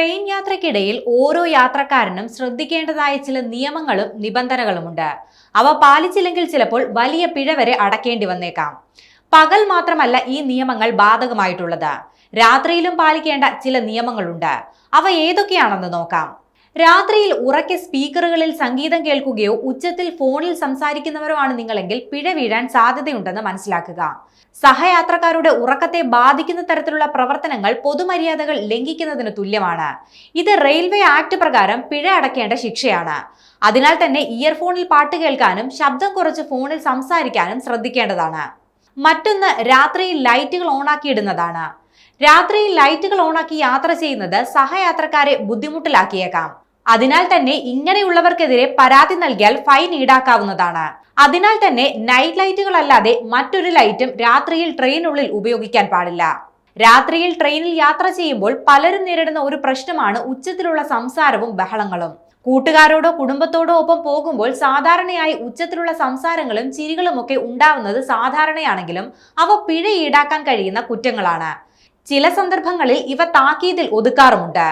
Train യാത്രക്കിടയിൽ ഓരോ യാത്രക്കാരനും ശ്രദ്ധിക്കേണ്ടതായ ചില നിയമങ്ങളും നിബന്ധനകളുമുണ്ട്. അവ പാലിച്ചില്ലെങ്കിൽ ചിലപ്പോൾ വലിയ പിഴ വരെ അടക്കേണ്ടി വന്നേക്കാം. പകൽ മാത്രമല്ല ഈ നിയമങ്ങൾ ബാധകമായിട്ടുള്ളത്. രാത്രിയിലും പാലിക്കേണ്ട ചില നിയമങ്ങളുണ്ട്. അവ ഏതൊക്കെയാണെന്ന് നോക്കാം. രാത്രിയിൽ ഉറക്കെ സ്പീക്കറുകളിൽ സംഗീതം കേൾക്കുകയോ ഉച്ചത്തിൽ ഫോണിൽ സംസാരിക്കുന്നവരോ ആണ് നിങ്ങളെങ്കിൽ പിഴ വീഴാൻ സാധ്യതയുണ്ടെന്ന് മനസ്സിലാക്കുക. സഹയാത്രക്കാരുടെ ഉറക്കത്തെ ബാധിക്കുന്ന തരത്തിലുള്ള പ്രവർത്തനങ്ങൾ പൊതുമര്യാദകൾ ലംഘിക്കുന്നതിന് തുല്യമാണ്. ഇത് റെയിൽവേ ആക്ട് പ്രകാരം പിഴ അടക്കേണ്ട ശിക്ഷയാണ്. അതിനാൽ തന്നെ ഇയർഫോണിൽ പാട്ട് കേൾക്കാനും ശബ്ദം കുറച്ച് ഫോണിൽ സംസാരിക്കാനും ശ്രദ്ധിക്കേണ്ടതാണ്. മറ്റൊന്ന് രാത്രിയിൽ ലൈറ്റുകൾ ഓണാക്കിയിടുന്നതാണ്. രാത്രിയിൽ ലൈറ്റുകൾ ഓണാക്കി യാത്ര ചെയ്യുന്നത് സഹയാത്രക്കാരെ ബുദ്ധിമുട്ടിലാക്കിയേക്കാം. അതിനാൽ തന്നെ ഇങ്ങനെയുള്ളവർക്കെതിരെ പരാതി നൽകിയാൽ ഫൈൻ ഈടാക്കാവുന്നതാണ്. അതിനാൽ തന്നെ നൈറ്റ് ലൈറ്റുകൾ അല്ലാതെ മറ്റൊരു ലൈറ്റും രാത്രിയിൽ ട്രെയിനുള്ളിൽ ഉപയോഗിക്കാൻ പാടില്ല. രാത്രിയിൽ ട്രെയിനിൽ യാത്ര ചെയ്യുമ്പോൾ പലരും നേരിടുന്ന ഒരു പ്രശ്നമാണ് ഉച്ചത്തിലുള്ള സംസാരവും ബഹളങ്ങളും. കൂട്ടുകാരോടോ കുടുംബത്തോടോ ഒപ്പം പോകുമ്പോൾ സാധാരണയായി ഉച്ചത്തിലുള്ള സംസാരങ്ങളും ചിരികളും ഒക്കെ ഉണ്ടാവുന്നത് സാധാരണയാണെങ്കിലും അവ പിഴ ഈടാക്കാൻ കഴിയുന്ന കുറ്റങ്ങളാണ്. ചില സന്ദർഭങ്ങളിൽ ഇവ താക്കീതിൽ ഒതുക്കാറുമുണ്ട്.